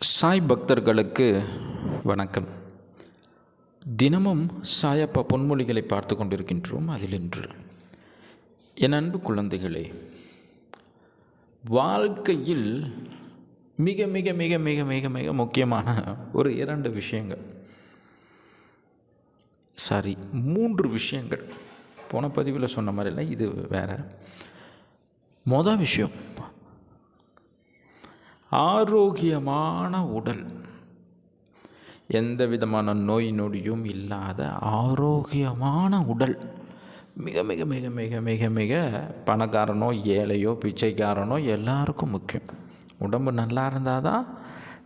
சாய் பக்தர்களுக்கு வணக்கம். தினமும் சாயப்பா பொன்மொழிகளை பார்த்து கொண்டிருக்கின்றோம் அதில் இன்று. என் அன்பு குழந்தைகளே வாழ்க்கையில் மிக மிக மிக மிக மிக மிக முக்கியமான ஒரு இரண்டு விஷயங்கள். சாரி மூன்று விஷயங்கள். போன பதிவில் சொன்ன மாதிரிலாம் இது வேறு. மொதல் விஷயம் ஆரோக்கியமான உடல். எந்த விதமான நோய் நொடியும் இல்லாத ஆரோக்கியமான உடல். மிக மிக மிக மிக மிக மிக பணக்காரனோ ஏழையோ பிச்சைக்காரனோ எல்லாருக்கும் முக்கியம். உடம்பு நல்லா இருந்தால் தான்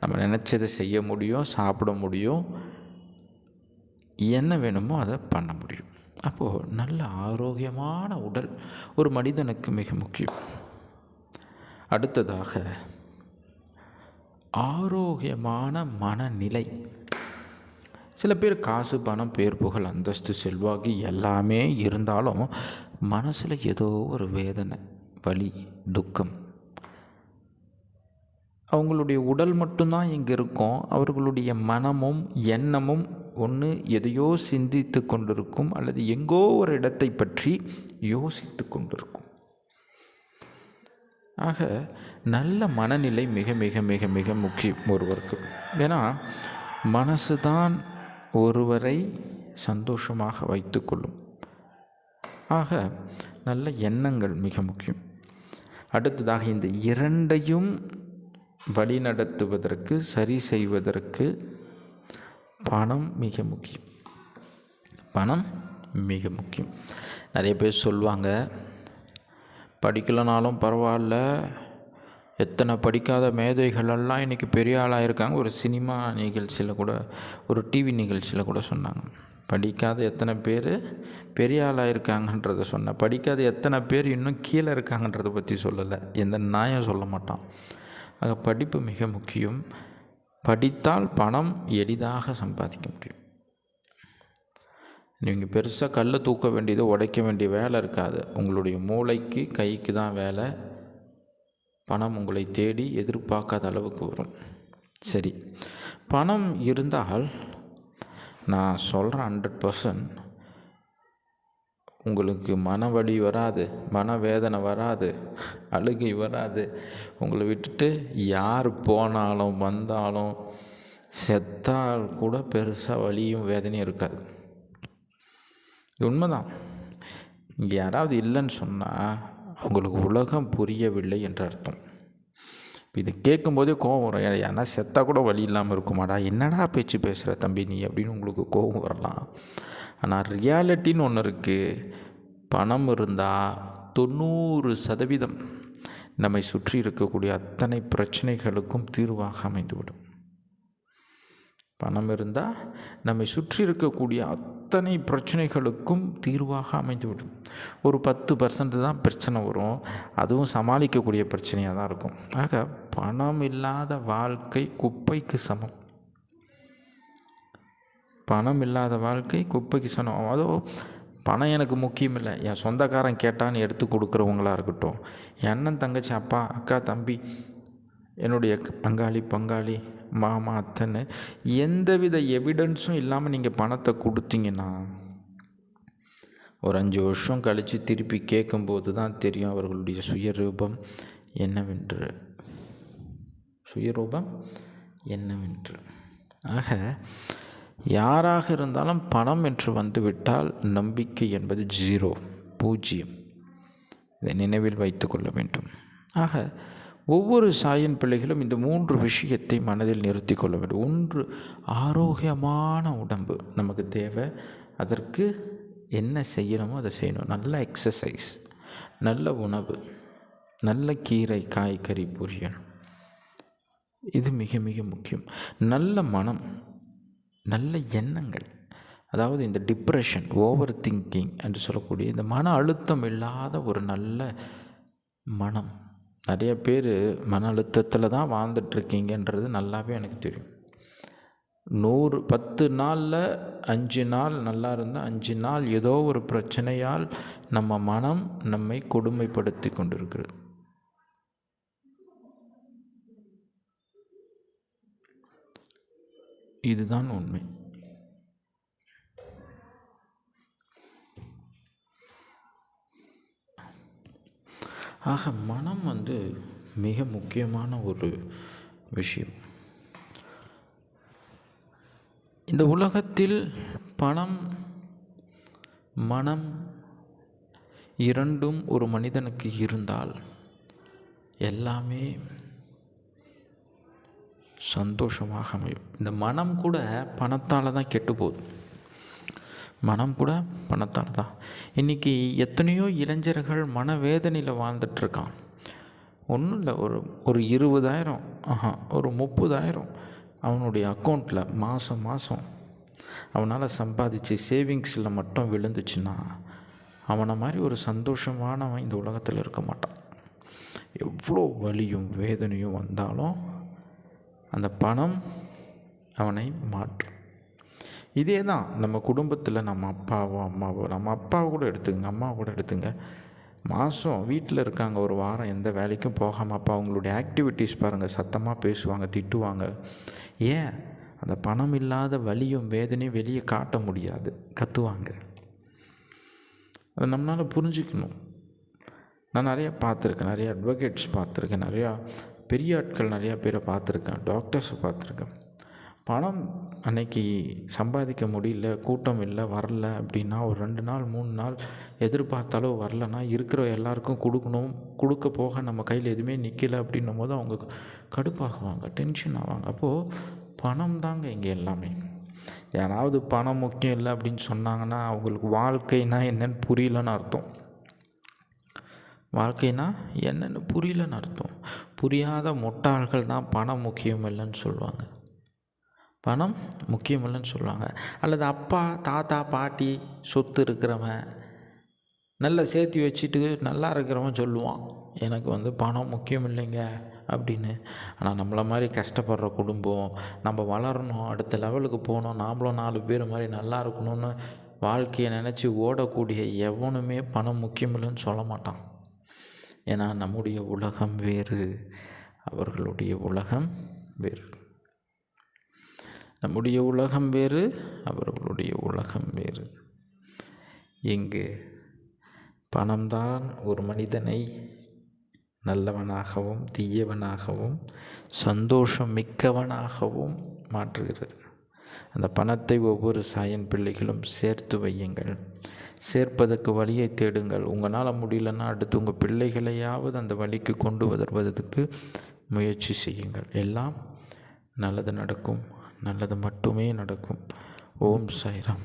நம்ம நினச்சதை செய்ய முடியும் சாப்பிட முடியும். என்ன வேணுமோ அதை பண்ண முடியும். அப்போது நல்ல ஆரோக்கியமான உடல் ஒரு மனிதனுக்கு மிக முக்கியம். அடுத்ததாக ஆரோக்கியமான மனநிலை. சில பேர் காசு பணம் பேர் புகழ் அந்தஸ்து செல்வாக்கு எல்லாமே இருந்தாலும் மனசில் ஏதோ ஒரு வேதனை வலி துக்கம். அவங்களுடைய உடல் மட்டும்தான் இங்கே இருக்கும். அவர்களுடைய மனமும் எண்ணமும் ஒன்று எதையோ சிந்தித்து கொண்டிருக்கும் அல்லது எங்கோ ஒரு இடத்தை பற்றி யோசித்து கொண்டிருக்கும். ஆக நல்ல மனநிலை மிக மிக மிக மிக முக்கியம் ஒருவருக்கு. ஏன்னா மனசு தான் ஒருவரை சந்தோஷமாக வைத்துக்கொள்ளும். ஆக நல்ல எண்ணங்கள் மிக முக்கியம். அடுத்ததாக இந்த இரண்டையும் வழிநடத்துவதற்கு சரி செய்வதற்கு பணம் மிக முக்கியம். பணம் மிக முக்கியம். நிறைய பேர் சொல்லுவாங்க படிக்கலைனாலும் பரவாயில்ல. எத்தனை படிக்காத மேதைகளெல்லாம் இன்றைக்கி பெரிய ஆளாக இருக்காங்க. ஒரு சினிமா நிகழ்ச்சியில் கூட ஒரு டிவி நிகழ்ச்சியில் கூட சொன்னாங்க. படிக்காத எத்தனை பேர் பெரிய ஆளாக இருக்காங்கன்றத சொன்னேன் படிக்காத எத்தனை பேர் இன்னும் கீழே இருக்காங்கன்றதை பற்றி சொல்லலை. எந்த நியாயம் சொல்ல மாட்டான். ஆக படிப்பு மிக முக்கியம். படித்தால் பணம் எளிதாக சம்பாதிக்க முடியும். நீங்கள் பெருசாக கல்லை தூக்க வேண்டியது உடைக்க வேண்டிய வேலை இருக்காது. உங்களுடைய மூளைக்கு கைக்கு தான் வேலை. பணம் உங்களை தேடி எதிர்பார்க்காத அளவுக்கு வரும். சரி. பணம் இருந்தால் நான் சொல்கிறேன் ஹண்ட்ரட் பர்சன்ட் உங்களுக்கு மன வலி வராது மனவேதனை வராது அழுகை வராது. உங்களை விட்டுட்டு யார் போனாலும் வந்தாலும் செத்தால் கூட பெருசாக வலியும் வேதனையும் இருக்காது. இது உண்மைதான். இங்கே யாராவது இல்லைன்னு சொன்னால் அவங்களுக்கு உலகம் புரியவில்லை என்று அர்த்தம். இப்போ இதை கேட்கும்போதே கோபம் வரும். ஏன்னா செத்தா கூட வழி இல்லாமல் இருக்குமாடா? என்னடா பேச்சு பேசுகிற தம்பி நீ அப்படின்னு உங்களுக்கு கோபம் வரலாம். ஆனால் ரியாலிட்டின்னு ஒன்று இருக்குது பணம் இருந்தால் தொண்ணூறு சதவீதம் நம்மை சுற்றி இருக்கக்கூடிய அத்தனை பிரச்சனைகளுக்கும் தீர்வாக அமைந்துவிடும். பணம் இருந்தால் நம்மை சுற்றி இருக்கக்கூடிய அத்தனை பிரச்சனைகளுக்கும் தீர்வாக அமைந்துவிடும். ஒரு பத்து பர்சன்ட் தான் பிரச்சனை வரும். அதுவும் சமாளிக்கக்கூடிய பிரச்சனையாக தான் இருக்கும். ஆக பணம் இல்லாத வாழ்க்கை குப்பைக்கு சமம். பணம் இல்லாத வாழ்க்கை குப்பைக்கு சமம். அதோ பணம் எனக்கு முக்கியமில்லை என் சொந்தக்காரன் கேட்டான்னு எடுத்து கொடுக்குறவங்களா இருக்கட்டும். என் அண்ணன் தங்கச்சி அப்பா அக்கா தம்பி என்னுடைய பங்காளி பங்காளி மாமா அத்தனை எந்தவித எவிடன்ஸும் இல்லாமல் நீங்கள் பணத்தை கொடுத்தீங்கன்னா ஒரு அஞ்சு வருஷம் கழித்து திருப்பி கேட்கும்போது தான் தெரியும் அவர்களுடைய சுயரூபம் என்னவென்று. சுயரூபம் என்னவென்று. ஆக யாராக இருந்தாலும் பணம் என்று வந்துவிட்டால் நம்பிக்கை என்பது ஜீரோ பூஜ்ஜியம். இதை நினைவில் வைத்து கொள்ள வேண்டும். ஆக ஒவ்வொரு சாயின் பிள்ளைகளும் இந்த மூன்று விஷயத்தை மனதில் நிறுத்தி கொள்ள வேண்டும். ஒன்று ஆரோக்கியமான உடம்பு நமக்கு தேவை. அதற்கு என்ன செய்யணுமோ அதை செய்யணும். நல்ல எக்ஸசைஸ் நல்ல உணவு நல்ல கீரை காய்கறி பொரியல். இது மிக மிக முக்கியம். நல்ல மனம் நல்ல எண்ணங்கள். அதாவது இந்த டிப்ரெஷன் ஓவர் திங்கிங் என்று சொல்லக்கூடிய இந்த மன அழுத்தம் இல்லாத ஒரு நல்ல மனம். நிறைய பேர் மன அழுத்தத்தில் தான் வாழ்ந்துட்டுருக்கீங்கன்றது நல்லாவே எனக்கு தெரியும். நூறு பத்து நாளில் அஞ்சு நாள் நல்லா இருந்தால் அஞ்சு நாள் ஏதோ ஒரு பிரச்சனையால் நம்ம மனம் நம்மை கொடுமைப்படுத்தி கொண்டிருக்கிறது. இதுதான் உண்மை. ஆக மனம் வந்து மிக முக்கியமான ஒரு விஷயம். இந்த உலகத்தில் பணம் மனம் இரண்டும் ஒரு மனிதனுக்கு இருந்தால் எல்லாமே சந்தோஷமாக அமையும். இந்த மனம் கூட பணத்தால் தான் கெட்டு போகுது. மனம் கூட பணத்தால் தான் இன்றைக்கி எத்தனையோ இளைஞர்கள் மனவேதனையில் வாழ்ந்துட்டுருக்கான் ஒன்றும் இல்லை ஒரு ஒரு இருபதாயிரம் ஆஹா ஒரு முப்பதாயிரம் அவனுடைய அக்கௌண்ட்டில் மாதம் மாதம் அவனால் சம்பாதிச்சு சேவிங்ஸில் மட்டும் விழுந்துச்சுன்னா அவனை மாதிரி ஒரு சந்தோஷமானவன் இந்த உலகத்தில் இருக்க மாட்டான். எவ்வளோ வலியும் வேதனையும் வந்தாலும் அந்த பணம் அவனை மாற்றும். இதே தான் நம்ம குடும்பத்தில் நம்ம அப்பாவோ அம்மாவோ நம்ம அப்பாவை கூட எடுத்துங்க அம்மாவை கூட எடுத்துங்க மாதம் வீட்டில் இருக்காங்க ஒரு வாரம் எந்த வேலைக்கும் போகாமல் அப்பா அவங்களுடைய ஆக்டிவிட்டீஸ் பாருங்கள் சத்தமாக பேசுவாங்க திட்டுவாங்க. ஏன்? அந்த பணம் இல்லாத வலியும் வேதனையும் வெளியே காட்ட முடியாது கத்துவாங்க. அதை நம்மளால் புரிஞ்சுக்கணும். நான் நிறையா பார்த்துருக்கேன் நிறைய அட்வொகேட்ஸ் பார்த்துருக்கேன் நிறையா பெரிய ஆட்கள் நிறையா பேரை பார்த்துருக்கேன் டாக்டர்ஸை பார்த்துருக்கேன். பணம் அன்னைக்கு சம்பாதிக்க முடியல கூட்டம் இல்லை வரல அப்படின்னா ஒரு ரெண்டு நாள் மூணு நாள் எதிர்பார்த்தாலும் வரலன்னா இருக்கிற எல்லாருக்கும் கொடுக்கணும். கொடுக்க போக நம்ம கையில் எதுவுமே நிற்கலை அப்படின்னும் போது அவங்க கடுப்பாகுவாங்க டென்ஷன் ஆவாங்க. அப்போது பணம் தாங்க இங்கே எல்லாமே. யாராவது பணம் முக்கியம் இல்லை அப்படின்னு சொன்னாங்கன்னா அவங்களுக்கு வாழ்க்கைனா என்னன்னு புரியலன்னு அர்த்தம். வாழ்க்கைனா என்னென்னு புரியலன்னு அர்த்தம். புரியாத முட்டாள்கள் தான் பணம் முக்கியம் இல்லைன்னு சொல்லுவாங்க. பணம் முக்கியமில்லைன்னு சொல்லுவாங்க. அல்லது அப்பா தாத்தா பாட்டி சொத்து இருக்கிறவன் நல்லா சேர்த்து வச்சுட்டு நல்லா இருக்கிறவன் சொல்லுவான். எனக்கு வந்து பணம் முக்கியம் இல்லைங்க அப்படின்னு. ஆனால் நம்மளை மாதிரி கஷ்டப்படுற குடும்பம் நம்ம வளரணும் அடுத்த லெவலுக்கு போகணும் நாமளும் நாலு பேர் மாதிரி நல்லா இருக்கணும்னு வாழ்க்கையை நினச்சி ஓடக்கூடிய எவனுமே பணம் முக்கியம் இல்லைன்னு சொல்ல மாட்டான். ஏன்னா நம்முடைய உலகம் வேறு அவர்களுடைய உலகம் வேறு. நம்முடைய உலகம் வேறு அவர்களுடைய உலகம் வேறு. இங்கு பணம்தான் ஒரு மனிதனை நல்லவனாகவும் தீயவனாகவும் சந்தோஷம் மிக்கவனாகவும் மாற்றுகிறது. அந்த பணத்தை ஒவ்வொரு சாயன் பிள்ளைகளும் சேர்த்து வையுங்கள். சேர்ப்பதற்கு வழியை தேடுங்கள். உங்களால் முடியலன்னா அடுத்து உங்கள் பிள்ளைகளையாவது அந்த வழிக்கு கொண்டு வருவதற்கு முயற்சி செய்யுங்கள். எல்லாம் நல்லது நடக்கும். நல்லது மட்டுமே நடக்கும். ஓம் சாய்ராம்.